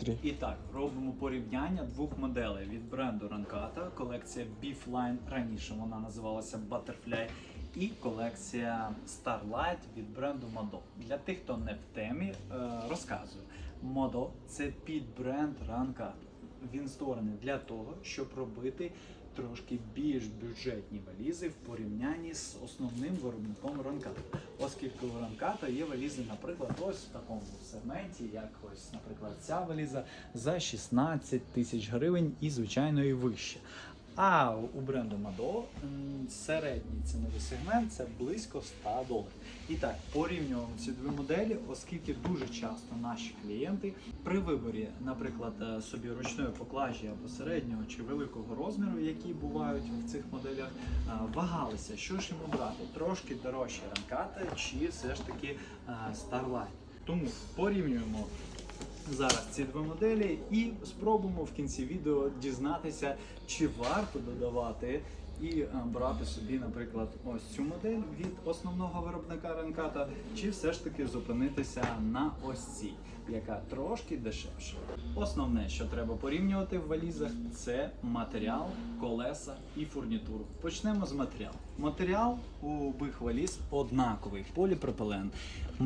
метрі. І так, робимо порівняння двох моделей від бренду Rankata, колекція Beefline, раніше вона називалася Butterfly, і колекція Starlight від бренду Modo. Для тих, хто не в темі, е, розказую. Modo – це підбренд Rankata. Він створений для того, щоб робити трошки більш бюджетні валізи в порівнянні з основним виробником Ранката. Оскільки у Ранката є валізи, наприклад, ось в такому сегменті, як ось, наприклад, ця валіза за 16 тисяч гривень і звичайно і вище. А у бренду Мадо середній ціновий сегмент це близько 100 доларів. І так, порівнюємо ці дві моделі, оскільки дуже часто наші клієнти при виборі, наприклад, е, собі ручної поклажі або середнього чи великого розміру, які бувають в цих моделях, е, вагалися, що ж йому брати, трошки дорожчі ранкати чи все ж таки е, Starlight. Тому порівнюємо зараз ці дві моделі і спробуємо в кінці відео дізнатися, чи варто додавати і е, брати собі, наприклад, ось цю модель від основного виробника Ренката, чи все ж таки зупинитися на ось цій, яка трошки дешевша. Основне, що треба порівнювати в валізах, це матеріал, колеса і фурнітуру. Почнемо з матеріалу. Матеріал у обох валіз однаковий поліпропилен.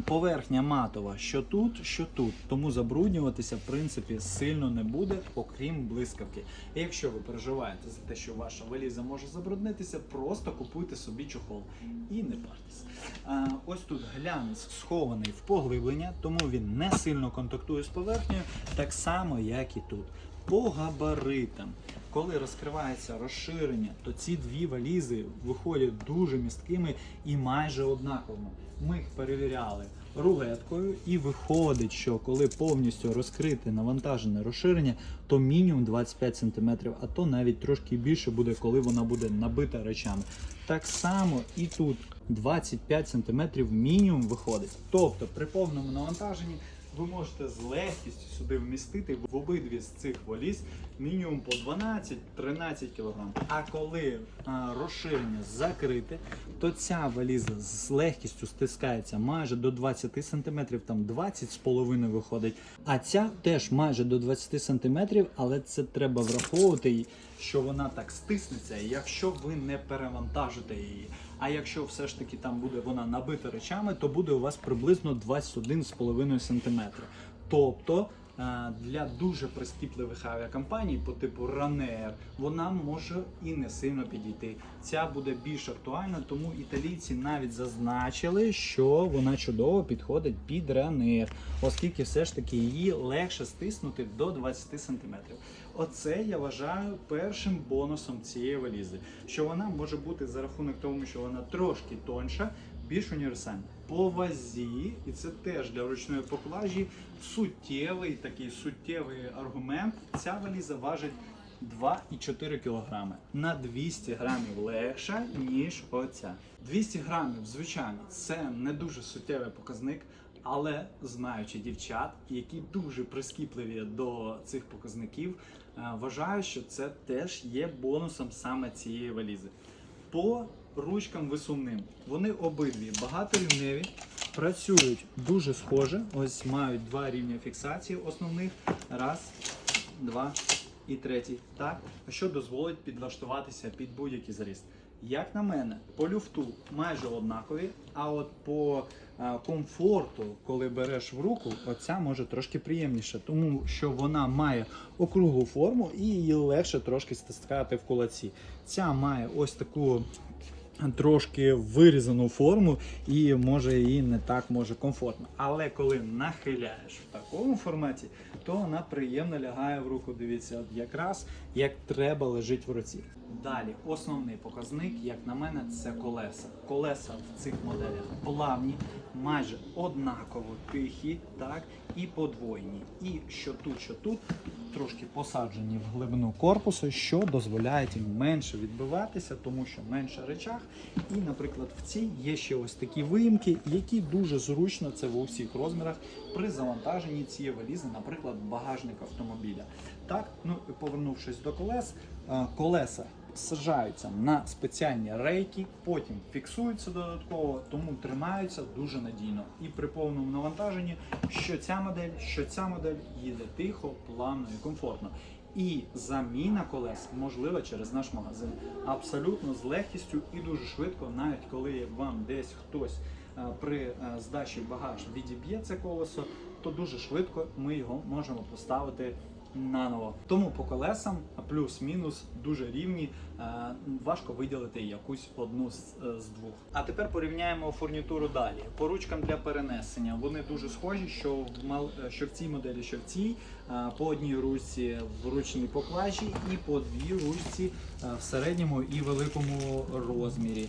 Поверхня матова, що тут, що тут. Тому забруднюватися в принципі сильно не буде, окрім блискавки. Якщо ви переживаєте за те, що ваша валіза може забруднитися, просто купуйте собі чохол і не партесь. А, ось тут глянець схований в поглиблення, тому він не сильно контактує з поверхнею, так само як і тут. По габаритам, коли розкривається розширення, то ці дві валізи виходять дуже місткими і майже однаковими. Ми їх перевіряли рулеткою, і виходить, що коли повністю розкрите навантажене розширення, то мінімум 25 см, а то навіть трошки більше буде, коли вона буде набита речами. Так само і тут 25 см мінімум виходить. Тобто при повному навантаженні ви можете з легкістю сюди вмістити в обидві з цих валіз мінімум по 12-13 кг. А коли а, розширення закрите, то ця валіза з легкістю стискається майже до 20 см, там 20 з половиною виходить. А ця теж майже до 20 см, але це треба враховувати, що вона так стиснеться, якщо ви не перевантажите її. А якщо все ж таки там буде вона набита речами, то буде у вас приблизно 21,5 см. Тобто для дуже прискіпливих авіакомпаній по типу Ryanair вона може і не сильно підійти. Ця буде більш актуальна, тому італійці навіть зазначили, що вона чудово підходить під Ryanair, оскільки все ж таки її легше стиснути до 20 см. Оце я вважаю першим бонусом цієї валізи, що вона може бути за рахунок того, що вона трошки тонша, більш універсальна. По вазі, і це теж для ручної поклажі суттєвий такий суттєвий аргумент. Ця валіза важить 2,4 кг. На 200 грамів легша, ніж оця. 200 грамів, звичайно, це не дуже суттєвий показник. Але знаючи дівчат, які дуже прискіпливі до цих показників, е, вважаю, що це теж є бонусом саме цієї валізи. По ручкам висувним вони обидві багаторівневі, працюють дуже схоже. Ось мають два рівня фіксації основних. Раз, два і третій. Так, що дозволить підлаштуватися під будь-який зріст. Як на мене, по люфту майже однакові, а от по е, комфорту, коли береш в руку, оця може трошки приємніше, тому що вона має округлу форму і її легше трошки стискати в кулаці. Ця має ось таку трошки вирізану форму і може її не так може комфортно. Але коли нахиляєш в такому форматі, то вона приємно лягає в руку. Дивіться, от якраз як треба лежить в руці. Далі, основний показник, як на мене, це колеса. Колеса в цих моделях плавні, майже однаково тихі, так і подвойні. І що тут, що тут трошки посаджені в глибину корпусу, що дозволяє їм менше відбиватися, тому що менше речах. І, наприклад, в цій є ще ось такі виїмки, які дуже зручно це в усіх розмірах при завантаженні цієї валізи, наприклад, багажник автомобіля. Так, ну і повернувшись до колес, е, колеса саджаються на спеціальні рейки, потім фіксуються додатково, тому тримаються дуже надійно. І при повному навантаженні, що ця модель, що ця модель їде тихо, плавно і комфортно. І заміна колес можлива через наш магазин абсолютно з легкістю і дуже швидко, навіть коли вам десь хтось е, при е, здачі багаж відіб'є це колесо, то дуже швидко ми його можемо поставити наново. Тому по колесам плюс-мінус дуже рівні. е, Важко виділити якусь одну з, е, двох. А тепер порівняємо фурнітуру далі. По ручкам для перенесення вони дуже схожі, що в мал- е, що в цій моделі, що в цій. По одній ручці в ручній поклажі і по дві ручці в середньому і великому розмірі.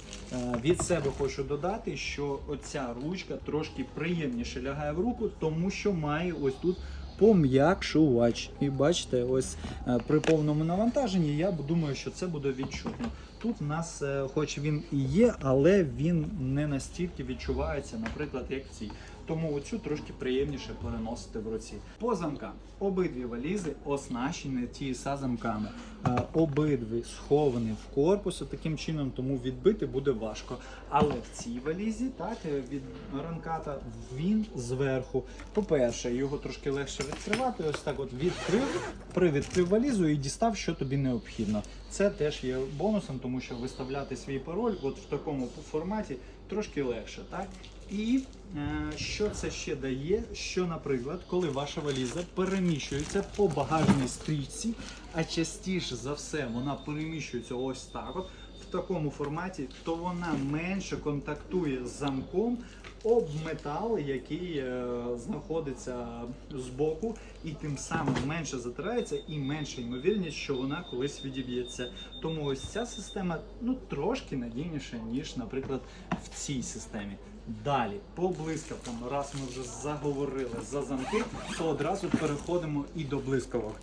Від себе хочу додати, що оця ручка трошки приємніше лягає в руку, тому що має ось тут пом'якшувач. І бачите, ось е, при повному навантаженні я думаю, що це буде відчутно. Тут в нас, е, хоч він і є, але він не настільки відчувається, наприклад, як в цій. Тому оцю трошки приємніше переносити в руці. По замкам обидві валізи оснащені TSA замками. Е, Обидві сховані в корпус таким чином, тому відбити буде важко. Але в цій валізі, так, е, від ранката, він зверху. По-перше, його трошки легше відкривати. Ось так от відкрив, привідкрив валізу і дістав, що тобі необхідно. Це теж є бонусом, тому що виставляти свій пароль от в такому форматі трошки легше. Так? І е, що це ще дає? Що, наприклад, коли ваша валіза переміщується по багажній стрічці, а частіше за все вона переміщується ось так, от такому форматі, то вона менше контактує з замком об метал, який е, знаходиться збоку, і тим самим менше затирається і менша ймовірність, що вона колись відіб'ється. Тому ось ця система ну трошки надійніша, ніж, наприклад, в цій системі. Далі, по блискавкам, раз ми вже заговорили за замки, то одразу переходимо і до блискавок.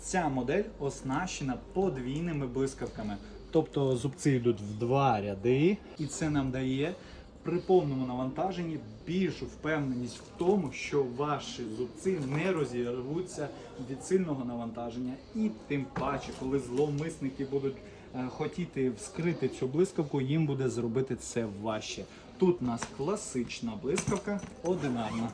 Ця модель оснащена подвійними блискавками. Тобто зубці йдуть в два ряди, і це нам дає при повному навантаженні більшу впевненість в тому, що ваші зубці не розірвуться від сильного навантаження. І тим паче, коли зловмисники будуть е, хотіти вскрити цю блискавку, їм буде зробити це важче. Тут у нас класична блискавка, одинарна.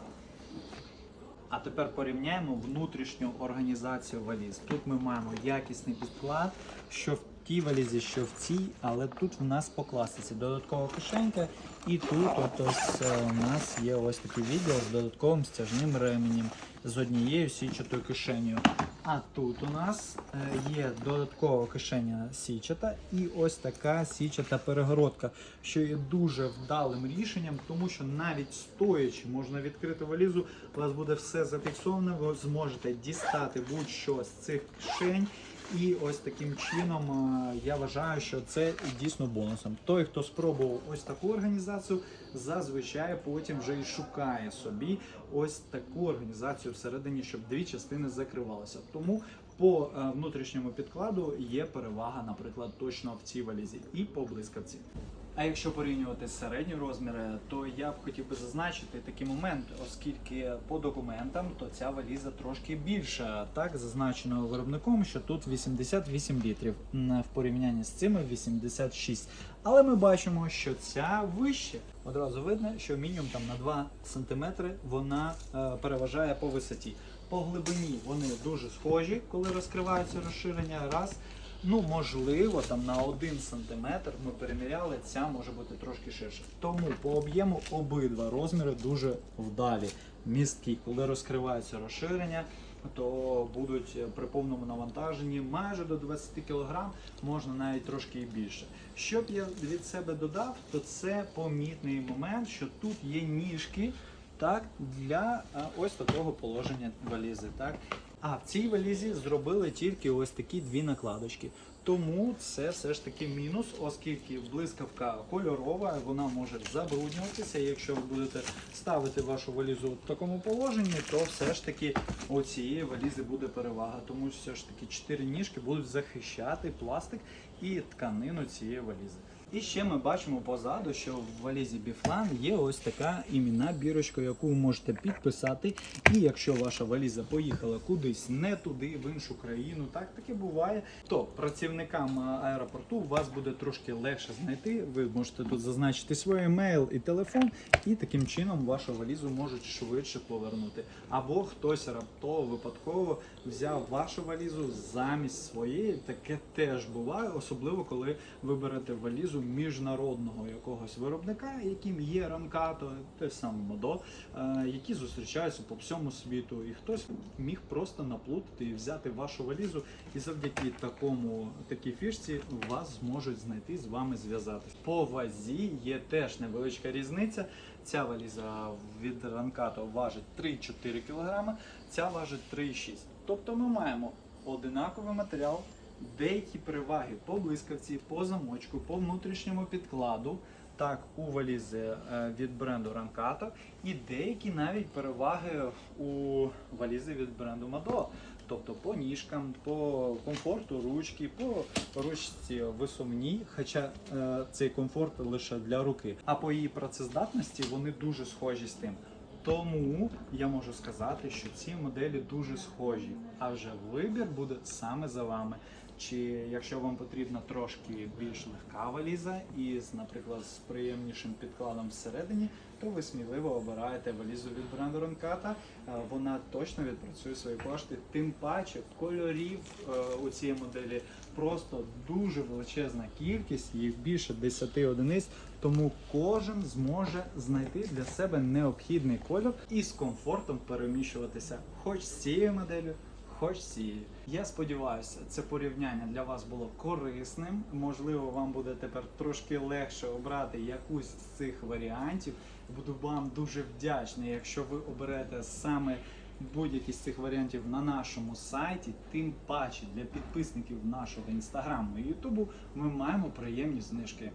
А тепер порівняємо внутрішню організацію валіз. Тут ми маємо якісний підклад, що в тій валізі, що в цій, але тут в нас по класиці додаткова кишенька, і тут от ось е, у нас є ось такий відділ з додатковим стяжним ременем з однією січатою кишенею. А тут у нас е, є додаткова кишеня січата і ось така січата перегородка, що є дуже вдалим рішенням, тому що навіть стоячи можна відкрити валізу, у вас буде все зафіксовано, ви зможете дістати будь-що з цих кишень. І ось таким чином е, я вважаю, що це дійсно бонусом. Той, хто спробував ось таку організацію, зазвичай потім вже і шукає собі ось таку організацію всередині, щоб дві частини закривалися. Тому по е, внутрішньому підкладу є перевага, наприклад, точно в цій валізі і по блискавці. А якщо порівнювати середні розміри, то я б хотів би зазначити такий момент, оскільки по документам то ця валіза трошки більша. Так зазначено виробником, що тут 88 літрів в порівнянні з цими 86. Але ми бачимо, що ця вище. Одразу видно, що мінімум там на 2 см вона е, переважає по висоті. По глибині вони дуже схожі, коли розкриваються розширення. Раз. Ну, можливо, там на 1 см ми переміряли, ця може бути трошки ширша. Тому по об'єму обидва розміри дуже вдалі. Місткі, коли розкриваються розширення, то будуть при повному навантаженні майже до 20 кг, можна навіть трошки і більше. Що б я від себе додав, то це помітний момент, що тут є ніжки так, для ось такого положення валізи. Так. А в цій валізі зробили тільки ось такі дві накладочки. Тому це все ж таки мінус, оскільки блискавка кольорова, вона може забруднюватися. Якщо ви будете ставити вашу валізу в такому положенні, то все ж таки у цієї валізи буде перевага. Тому все ж таки чотири ніжки будуть захищати пластик і тканину цієї валізи. І ще ми бачимо позаду, що в валізі Біфлан є ось така іменна бірочка, яку ви можете підписати. І якщо ваша валіза поїхала кудись не туди, в іншу країну, так таке буває, то працівникам аеропорту вас буде трошки легше знайти. Ви можете тут зазначити свій емейл і телефон, і таким чином вашу валізу можуть швидше повернути. Або хтось раптово випадково взяв вашу валізу замість своєї. Таке теж буває, особливо коли ви берете валізу міжнародного якогось виробника, яким є ранкато, те саме модо, е, які зустрічаються по всьому світу. І хтось міг просто наплутати і взяти вашу валізу, і завдяки такому такій фішці вас зможуть знайти з вами зв'язатися. По вазі є теж невеличка різниця. Ця валіза від ранкато важить 3-4 кг, ця важить 3,6. Тобто ми маємо одинаковий матеріал, деякі переваги по блискавці, по замочку, по внутрішньому підкладу. Так, у валізи е, від бренду Ранкато, і деякі навіть переваги у валізи від бренду Мадо. Тобто по ніжкам, по комфорту ручки, по ручці висувній, хоча е, цей комфорт лише для руки. А по її працездатності вони дуже схожі з тим. Тому я можу сказати, що ці моделі дуже схожі, а вже вибір буде саме за вами. Чи якщо вам потрібна трошки більш легка валіза і, наприклад, з приємнішим підкладом всередині, то ви сміливо обираєте валізу від бренду Ронката. Вона точно відпрацює свої кошти. Тим паче кольорів е, у цій моделі просто дуже величезна кількість, їх більше 10 одиниць. Тому кожен зможе знайти для себе необхідний кольор і з комфортом переміщуватися хоч з цією моделлю, хоч з. Я сподіваюся, це порівняння для вас було корисним. Можливо, вам буде тепер трошки легше обрати якусь з цих варіантів. Буду вам дуже вдячний, якщо ви оберете саме будь-який з цих варіантів на нашому сайті. Тим паче для підписників нашого інстаграму і ютубу ми маємо приємні знижки.